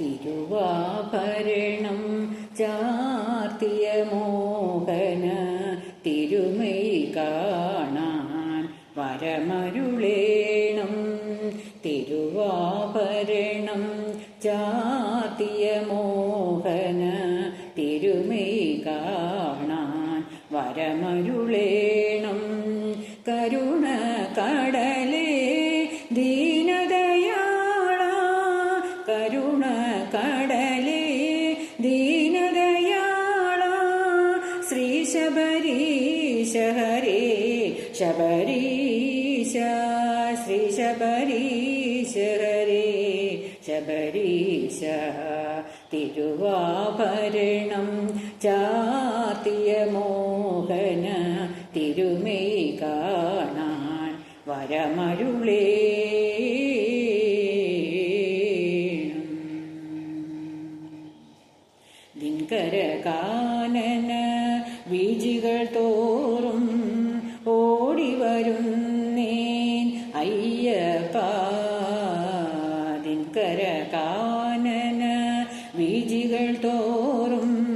തിരുവാഭരണം ചാർത്തിയ മോഹന തിരുമൈ കാണാൻ വരമരുളേണം. തിരുവാഭരണം ചാർത്തിയ മോഹന തിരുമൈ കാണാൻ വരമരുളേണം. കരുണ കടലേ ഹരേ ശബരീശ ശ്രീ ശബരീശ ഹരേ ശബരീശ തിരുവാഭരണം ചാത്തിയ മോഹന തിരുമേ കാണാൻ വരമരുളേ. ദിൻകര കാനന തോറും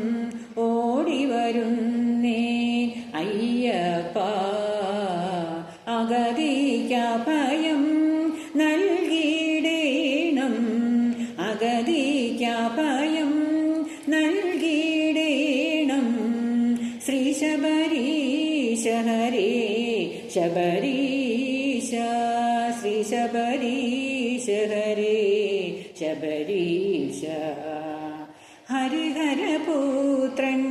ഓടി വരുന്നേൻ അയ്യപ്പ അഗതിക്കഭയം നൽകിയിടേണം. അഗതിക്കഭയം നൽകിയിടേണം. ശ്രീ ശബരീശ ഹരേ ശബരീശ ശ്രീ ശബരീശ ഹരേ ശബരീശ. ഹരിഹരപുത്രൻ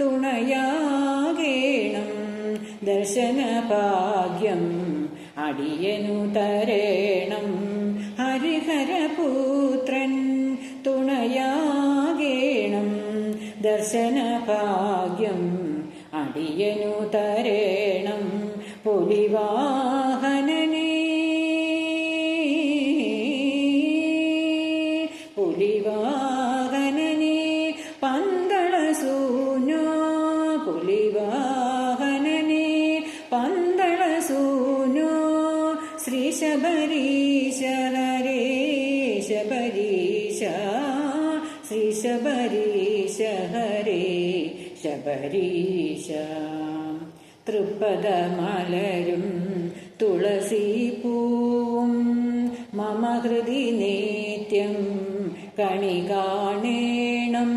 തുണയാകേണം ദർശനഭാഗ്യം അടിയനു തരേണം. ഹരിഹരപുത്രൻ തുണയാകേണം ദർശനഭാഗ്യം അടിയനു തരേണം. പുലിവാഹനനേ പുലിവാഹനനേ ശബരീശ ഹരേ ശബരീശ. ശ്രീ ശബരീശ മമ ഹൃദി നിത്യം കണി കാണേണം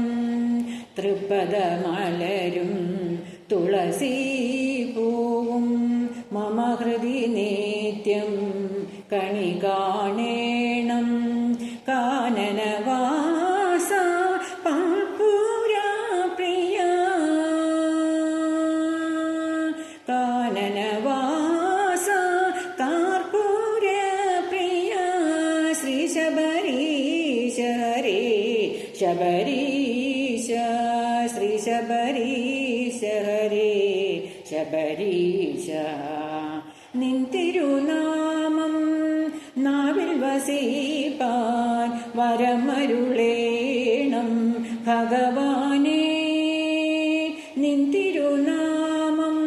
തൃപ്പദമലരും തുളസീപൂവും മമ ഹൃദി നിത്യം കണി കാണേണം. കാനനവാസ പാൽപൂരാ പ്രിയ. കാനനവാസ കാർപ്പൂര പ്രിയ. ശ്രീ ശബരീശ ഹരേ ശബരീശ ശ്രീ ശബരീശ ഹരേ ശബരീശ. നിൻ തിരുനാമം നാവിൽ വസിപ്പാൻ വരമരുളേണം. ഭഗവാനേ നിൻ തിരുനാമം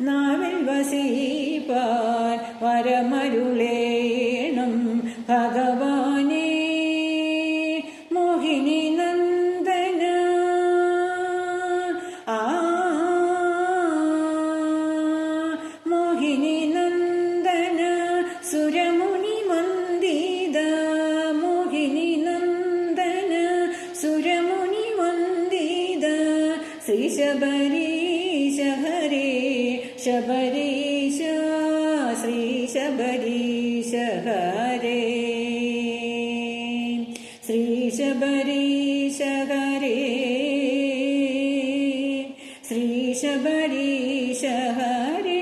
നാവിൽ വസിപ്പാൻ വരമരുളേണം ശ്രീ ശബരീശ ഹരേ ശബരീശ ശ്രീ ശബരീശ ഹരേ ശ്രീ ശബരീശ ഹരേ ശ്രീ ശബരീശ ഹരേ